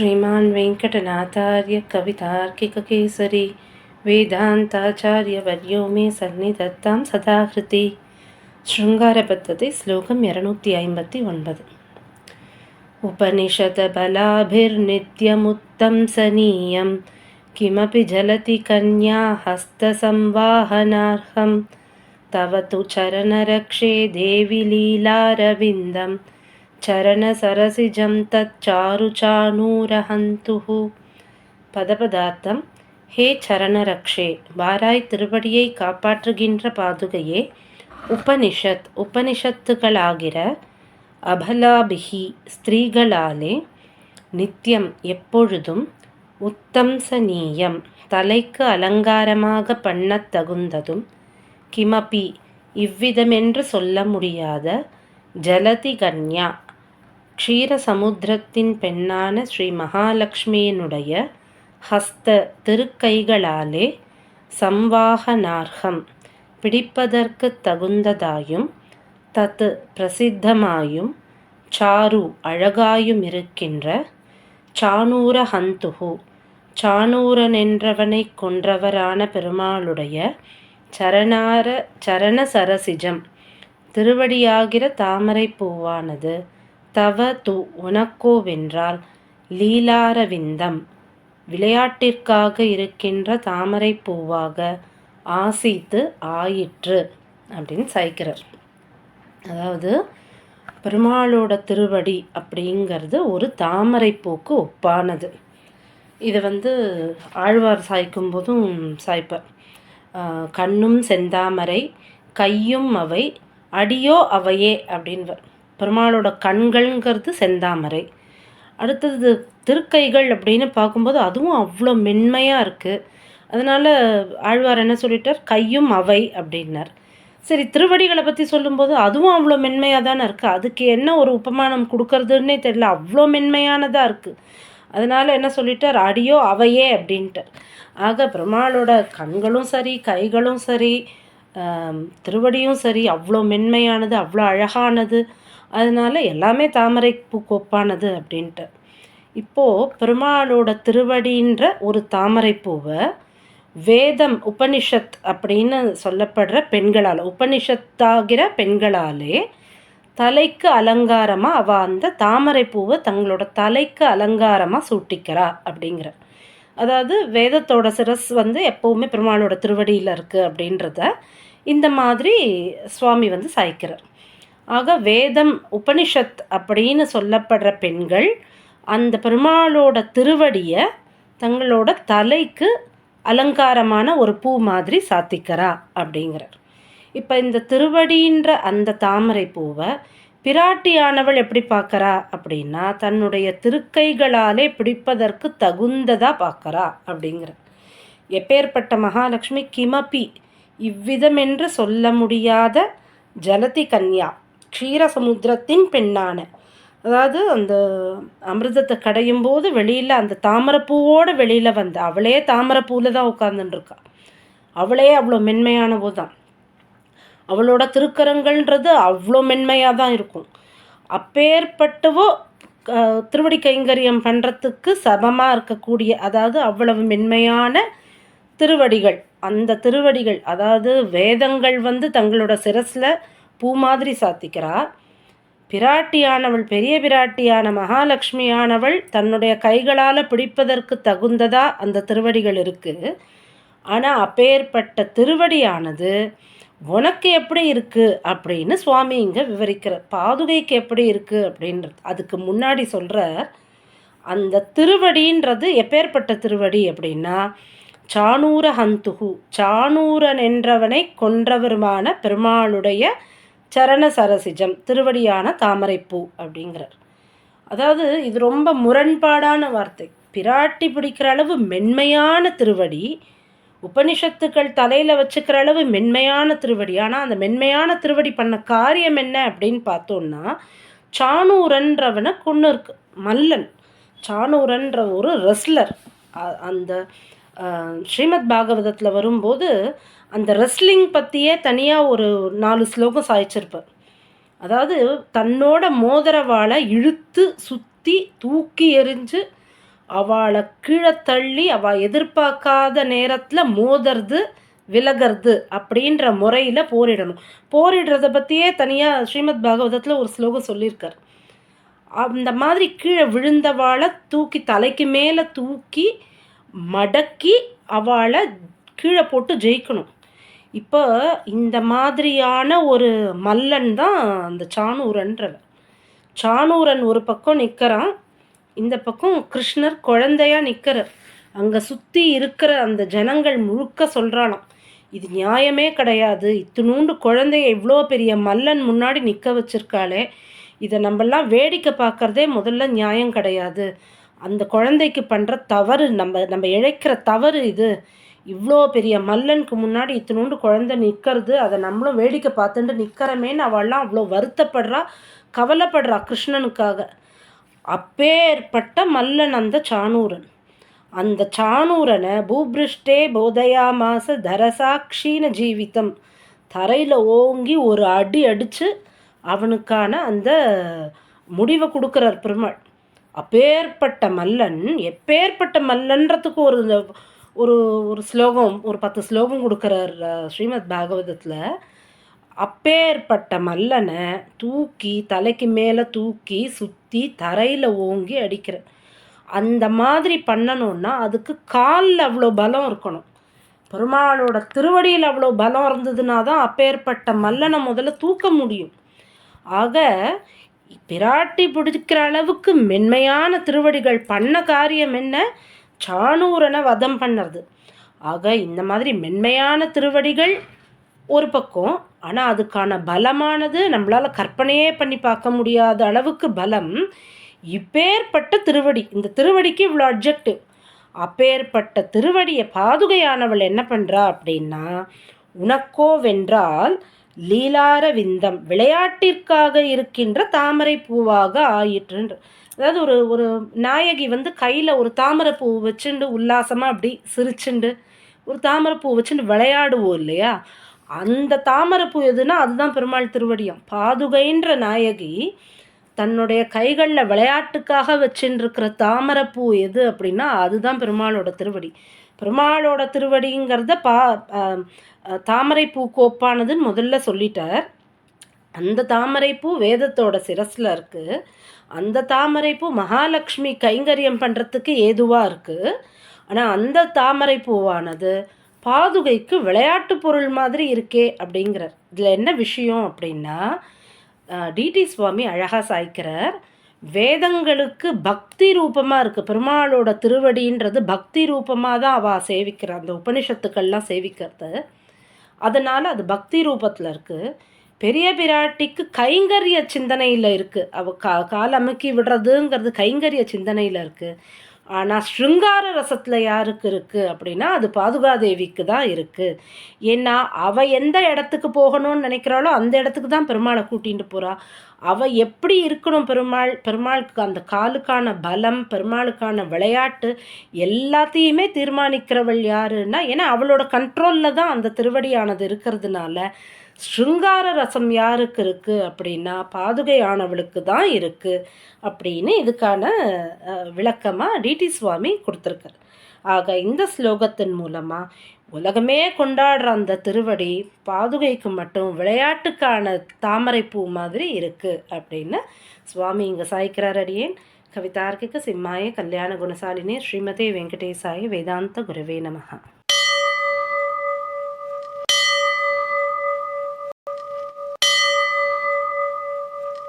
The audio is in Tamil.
ಶ್ರೀಮಾನ್ ವೆಂಕಟನಾಥಾರ್ಯ ಕವಿತಾರ್ಕಿಕ ಕೇಸರಿ ವೇದಾಂತಾಚಾರ್ಯ ವರ್ಯೋ ಮೇ ಸನ್ನಿಧತ್ತಾಂ ಸದಾಕೃತಿ ಶೃಂಗಾರ ಪದ್ಧತಿ ಶ್ಲೋಕಂ ಎರನೂತಿ ಐಂಬತ್ತಿ ಒಂಬದು ಉಪನಿಷದ ಬಲಾಭಿರ್ನಿತ್ಯಮುತ್ತಂಸನೀಯಂ ಕಿಮಪಿ ಜಲತಿ ಕನ್ಯಾ ಹಸ್ತಸಂವಾಹನಾರ್ಹಂ ತವ ತು ಚರಣರಕ್ಷೆ ದೇವಿ ಲೀಲಾರವಿಂದಂ చరణసరసిజం తచ్చారుచానూరహంతు பதபதார்த்தம் ஹே சரணரக்ஷே வாராய் திருவடியை காப்பாற்றுகின்ற பாதுகையே உபனிஷத் உபனிஷத்துகளாகிற அபலாபிகி ஸ்திரீகளாலே நித்தியம் எப்பொழுதும் உத்தம்சனீயம் தலைக்கு அலங்காரமாக பண்ணத் தகுந்ததும் கிமப்பி இவ்விதமென்று சொல்ல முடியாத ஜலதி கன்யா க்ஷீரசமுத்திரத்தின் பெண்ணான ஸ்ரீ மகாலட்சுமியினுடைய ஹஸ்த திருக்கைகளாலே சம்வாகனார்ஹம் பிடிப்பதற்கு தகுந்ததாயும் தத்து பிரசித்தமாயும் சாரு அழகாயும் இருக்கின்ற சானூர ஹந்துகு சானூரனென்றவனை கொன்றவரான பெருமாளுடைய சரணார சரண சரசிஜம் திருவடியாகிற தாமரை பூவானது தவ து உனக்கோவென்றால் லீலாரவிந்தம் விளையாட்டிற்காக இருக்கின்ற தாமரை பூவாக ஆசித்து ஆயிற்று அப்படின்னு சாய்க்கிறார். அதாவது பெருமாளோட திருவடி அப்படிங்கிறது ஒரு தாமரை பூக்கு ஒப்பானது. இது வந்து ஆழ்வார் சாய்க்கும் போதும் சாய்ப்பார். கண்ணும் செந்தாமரை கையும் அவை அடியோ அவையே அப்படின்வர் பெருமாளோட கண்கள்ங்கிறது செந்தாமரை. அடுத்தது திருக்கைகள் அப்படின்னு பார்க்கும்போது அதுவும் அவ்வளோ மென்மையாக இருக்குது அதனால் ஆழ்வார் என்ன சொல்லிட்டார்? கையும் அவை அப்படின்னார். சரி திருவடிகளை பற்றி சொல்லும்போது அதுவும் அவ்வளோ மென்மையாக தானே இருக்குது அதுக்கு என்ன ஒரு உபமானம் கொடுக்கறதுன்னே தெரியல. அவ்வளோ மென்மையானதாக இருக்குது அதனால் என்ன சொல்லிட்டார்? அடியோ அவையே அப்படின்ட்டார். ஆக பெருமாளோட கண்களும் சரி கைகளும் சரி திருவடியும் சரி அவ்வளோ மென்மையானது அவ்வளோ அழகானது அதனால் எல்லாமே தாமரை பூ அப்படின்ட்டு. இப்போது பெருமாளோட திருவடின்ற ஒரு தாமரை பூவை வேதம் உபனிஷத் அப்படின்னு சொல்லப்படுற பெண்களால் உபனிஷத்தாகிற பெண்களாலே தலைக்கு அலங்காரமாக அவள் அந்த தாமரை பூவை தங்களோட தலைக்கு அலங்காரமாக சூட்டிக்கிறா அப்படிங்கிற. அதாவது வேதத்தோட சிரஸ் வந்து எப்போவுமே பெருமாளோட திருவடியில் இருக்குது அப்படின்றத இந்த மாதிரி சுவாமி வந்து சாய்க்கிறார். ஆக வேதம் உபனிஷத் அப்படின்னு சொல்லப்படுற பெண்கள் அந்த பெருமாளோட திருவடியை தங்களோட தலைக்கு அலங்காரமான ஒரு பூ மாதிரி சாத்திக்கிறா அப்படிங்கிறார். இப்போ இந்த திருவடின்ற அந்த தாமரை பூவை பிராட்டியானவள் எப்படி பார்க்குறா அப்படின்னா தன்னுடைய திருக்கைகளாலே பிடிப்பதற்கு தகுந்ததாக பார்க்குறா அப்படிங்கிற எப்பேற்பட்ட மகாலட்சுமி கிமப்பி இவ்விதமென்று சொல்ல முடியாத ஜலதி கன்யா க்ஷீரசமுத்திரத்தின் பெண்ணான. அதாவது அந்த அமிர்தத்தை கடையும் போது வெளியில் அந்த தாமரைப்பூவோடு வெளியில் வந்த அவளே தாமரைப்பூவில் தான் உட்காந்துட்டுருக்கா அவளே அவ்வளோ மென்மையானவோ தான். அவளோட திருக்கரங்கள்ன்றது அவ்வளோ மென்மையாக தான் இருக்கும். அப்பேற்பட்டவோ திருவடி கைங்கரியம் பண்ணுறதுக்கு சமமாக இருக்கக்கூடிய அதாவது அவ்வளவு மென்மையான திருவடிகள் அந்த திருவடிகள் அதாவது வேதங்கள் வந்து தங்களோட சிரஸில் பூ மாதிரி சாத்திக்கிறா. பிராட்டியானவள் பெரிய பிராட்டியான மகாலட்சுமியானவள் தன்னுடைய கைகளால் பிடிப்பதற்கு தகுந்ததா அந்த திருவடிகள் இருக்குது ஆனால் அப்பேற்பட்ட திருவடியானது உனக்கு எப்படி இருக்குது அப்படின்னு சுவாமி இங்கே விவரிக்கிறார். பாதுகைக்கு எப்படி இருக்குது அப்படின்றது. அதுக்கு முன்னாடி சொல்கிற அந்த திருவடின்றது எப்பேற்பட்ட திருவடி அப்படின்னா சானூர ஹந்துகு சானூரன் என்றவனை கொன்றவருமான பெருமாளுடைய சரண சரசிஜம் திருவடியான தாமரைப்பூ அப்படிங்கிறார். அதாவது இது ரொம்ப முரண்பாடான வார்த்தை. பிராட்டி பிடிக்கிற அளவு மென்மையான திருவடி உபனிஷத்துக்கள் தலையில் வச்சுக்கிற அளவு மென்மையான திருவடி. ஆனால் அந்த மென்மையான திருவடி பண்ண காரியம் என்ன அப்படின்னு பார்த்தோன்னா சானூரன்றவனை கொண்டு இருக்கு மல்லன். சானூரன்ற ஒரு ரெஸ்லர் அந்த ஸ்ரீமத் பாகவதத்தில் வரும்போது அந்த ரெஸ்லிங் பற்றியே தனியாக ஒரு நாலு ஸ்லோகம் சாய்ச்சிருப்பார். அதாவது தன்னோட மோதிரவாளை இழுத்து சுற்றி தூக்கி எறிஞ்சு அவளை கீழே தள்ளி அவள் எதிர்பார்க்காத நேரத்தில் மோதுறது விலகிறது அப்படின்ற முறையில் போரிடணும். போரிடுறத பற்றியே தனியாக ஸ்ரீமத் பாகவதத்தில் ஒரு ஸ்லோகம் சொல்லியிருக்கார். அந்த மாதிரி கீழே விழுந்தவாளை தூக்கி தலைக்கு மேலே தூக்கி மடக்கி அவளை கீழே போட்டு ஜெயிக்கணும். இப்போ இந்த மாதிரியான ஒரு மல்லன் தான் அந்த சாணூரன்றவன் சாணூரன் ஒரு பக்கம் நிற்கிறான் இந்த பக்கம் கிருஷ்ணர் குழந்தையாக நிற்கிறார் அங்கே சுற்றி இருக்கிற அந்த ஜனங்கள் முழுக்க சொல்கிறாளாம் இது நியாயமே கிடையாது. இத்தினூண்டு குழந்தைய இவ்வளோ பெரிய மல்லன் முன்னாடி நிற்க வச்சிருக்காளே. இதை நம்மெல்லாம் வேடிக்கை பார்க்குறதே முதல்ல நியாயம் கிடையாது. அந்த குழந்தைக்கு பண்ணுற தவறு நம்ம நம்ம இழைக்கிற தவறு இது. இவ்வளோ பெரிய மல்லனுக்கு முன்னாடி இத்தினோண்டு குழந்தை நிற்கிறது அதை நம்மளும் வேடிக்கை பார்த்துட்டு நிற்கிறமேன்னு அவள்லாம் அவ்வளோ வருத்தப்படுறா கவலைப்படுறா கிருஷ்ணனுக்காக. அப்பேற்பட்ட மல்லன் அந்த சாணூரன். அந்த சாணூரனை பூபிருஷ்டே போதயாமாச தரசாட்சின ஜீவிதம். தரையில் ஓங்கி ஒரு அடி அடித்து அவனுக்கான அந்த முடிவை கொடுக்குறார் பெருமாள். அப்பேற்பட்ட மல்லன் எப்பேற்பட்ட மல்லன்றதுக்கு ஒரு ஒரு ஒரு ஸ்லோகம் ஒரு பத்து ஸ்லோகம் கொடுக்குறார் ஸ்ரீமத் பாகவதத்தில். அப்பேற்பட்ட மல்லனை தூக்கி தலைக்கு மேலே தூக்கி சுற்றி தரையில் ஓங்கி அடிக்கிற அந்த மாதிரி பண்ணணுன்னா அதுக்கு காலில் அவ்வளோ பலம் இருக்கணும். பெருமாளோட திருவடியில் அவ்வளோ பலம் இருந்ததுனா தான் அப்பேற்பட்ட மல்லனை முதல்ல தூக்க முடியும். ஆக பிராட்டி பிடிக்கிற அளவுக்கு மென்மையான திருவடிகள் பண்ண காரியம் என்ன? சாணூரனை வதம் பண்ணுறது. ஆக இந்த மாதிரி மென்மையான திருவடிகள் ஒரு பக்கம் ஆனால் அதுக்கான பலமானது நம்மளால் கற்பனையே பண்ணி பார்க்க முடியாத அளவுக்கு பலம். இப்பேற்பட்ட திருவடி இந்த திருவடிக்கு இவ்வளோ அப்ஜெக்டிவ் அப்பேற்பட்ட திருவடியை பாதுகையானவள் என்ன பண்ணுறா அப்படின்னா உனக்கோ வென்றால் லீலார விந்தம் விளையாட்டிற்காக இருக்கின்ற தாமரை பூவாக ஆயிற்று அதாவது ஒரு ஒரு நாயகி வந்து கையில் ஒரு தாமரை பூ வச்சுண்டு உல்லாசமாக அப்படி சிரிச்சுண்டு ஒரு தாமரை பூ வச்சுட்டு விளையாடுவோம் இல்லையா? அந்த தாமரைப்பூ எதுனா அதுதான் பெருமாள் திருவடியம். பாதுகைன்ற நாயகி தன்னுடைய கைகளில் விளையாட்டுக்காக வச்சுருக்கிற தாமரைப்பூ எது அப்படின்னா அதுதான் பெருமாளோட திருவடி. பெருமாளோட திருவடிங்கிறத பா தாமரைப்பூ கோப்பானதுன்னு முதல்ல சொல்லிட்டார். அந்த தாமரைப்பூ வேதத்தோட சிரஸில் இருக்குது அந்த தாமரைப்பூ மகாலட்சுமி கைங்கரியம் பண்ணுறதுக்கு ஏதுவாக இருக்குது ஆனால் அந்த தாமரைப்பூவானது பாதுகைக்கு விளையாட்டு பொருள் மாதிரி இருக்கே அப்படிங்கிறார். இதில் என்ன விஷயம் அப்படின்னா டிடி சுவாமி அழகாக சாய்க்கிறார். வேதங்களுக்கு பக்தி ரூபமாக இருக்குது பெருமாளோட திருவடின்றது பக்தி ரூபமாக தான் அவள் சேவிக்கிற. அந்த உபனிஷத்துக்கள்லாம் சேவிக்கிறது. அதனால் அது பக்தி ரூபத்தில் இருக்குது பெரிய பிராட்டிக்கு கைங்கரிய சிந்தனையில் இருக்குது அவள் கா கால் அமுக்கி விடுறதுங்கிறது கைங்கரிய சிந்தனையில் இருக்குது ஆனால் ஸ்ருங்கார ரசத்தில் யாருக்கு இருக்குது அப்படின்னா அது பாதுகாதேவிக்கு தான் இருக்குது ஏன்னா அவள் எந்த இடத்துக்கு போகணும்னு நினைக்கிறாளோ அந்த இடத்துக்கு தான் பெருமாளை கூட்டிகிட்டு போகிறா அவள் எப்படி இருக்கணும் பெருமாள்? பெருமாளுக்கு அந்த காலுக்கான பலம் பெருமாளுக்கான விளையாட்டு எல்லாத்தையுமே தீர்மானிக்கிறவள் யாருன்னா ஏன்னா அவளோட கண்ட்ரோலில் தான் அந்த திருவடியானது இருக்கிறதுனால ஸ்ருங்கார ரசம் யாருக்கு இருக்குது அப்படின்னா பாதுகையானவளுக்கு தான் இருக்குது அப்படின்னு இதுக்கான விளக்கமாக டிடி சுவாமி கொடுத்துருக்கார். ஆக இந்த ஸ்லோகத்தின் மூலமாக உலகமே கொண்டாடுற அந்த திருவடி பாதுகைக்கு மட்டும் விளையாட்டுக்கான தாமரை பூ மாதிரி இருக்குது அப்படின்னு சுவாமி இங்கே சாய்க்கிறார் அடியேன். கவிதார்க்கிக சிம்மாய கல்யாண குணசாலினி ஸ்ரீமதி வெங்கடேசாயி வேதாந்த குருவே நமகா